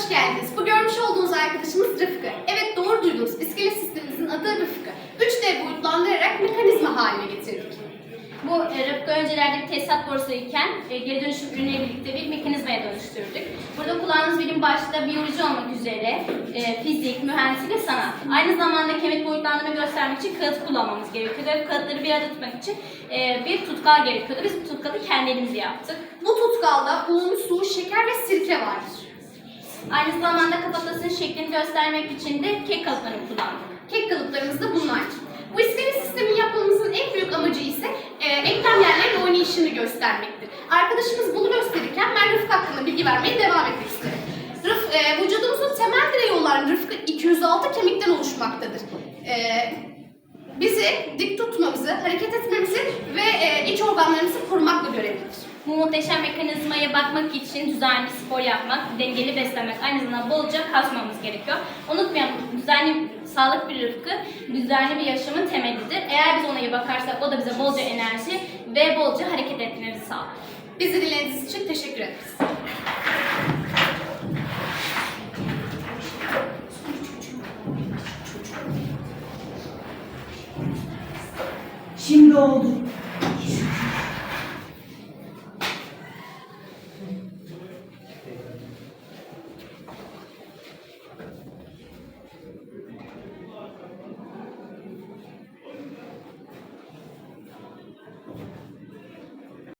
hoş geldiniz. Bu görmüş olduğunuz arkadaşımız Rıfkı. Evet doğru duydunuz. İskelet sistemimizin adı Rıfkı. 3D boyutlandırarak mekanizma haline getirdik. Bu e, Rıfkı öncelerde bir tesisat borusu iken e, geri dönüşüm ürünüyle birlikte bir mekanizmaya dönüştürdük. Burada kullandığımız bilim başta biyoloji olmak üzere e, fizik, mühendislik ve sanat. Aynı zamanda kemik boyutlandırma göstermek için kağıt kullanmamız gerekiyordu. Ve kağıtları bir arada tutmak için bir tutkal gerekiyordu. Biz bu tutkalı kendi elimizle yaptık. Bu tutkalda un, su, şeker ve sirke vardır. Aynı zamanda kafatasının şeklini göstermek için de kek kalıplarını kullandık. Kek kalıplarımız da bunlar. Bu iskelet sistemi yapmamızın en büyük amacı ise e, eklem yerlerin oynayışını göstermektir. Arkadaşımız bunu gösterirken ben Rıfkı hakkında bilgi vermeye devam etmek isterim. Rıf, e, vücudumuzun temel direği olan Rıfkı 206 kemikten oluşmaktadır. E, bizi dik tutmamızı, hareket etmemizi ve e, iç organlarımızı korumakla görevlidir. Bu muhteşem mekanizmaya bakmak için düzenli spor yapmak, dengeli beslenmek, aynı zamanda bolca kasmamız gerekiyor. Unutmayalım düzenli, sağlıklı bir rıfkı, düzenli bir yaşamın temelidir. Eğer biz ona iyi bakarsak o da bize bolca enerji ve bolca hareket etmemizi sağlar. Bizi dinlediğiniz için teşekkür ederiz. Şimdi oldu.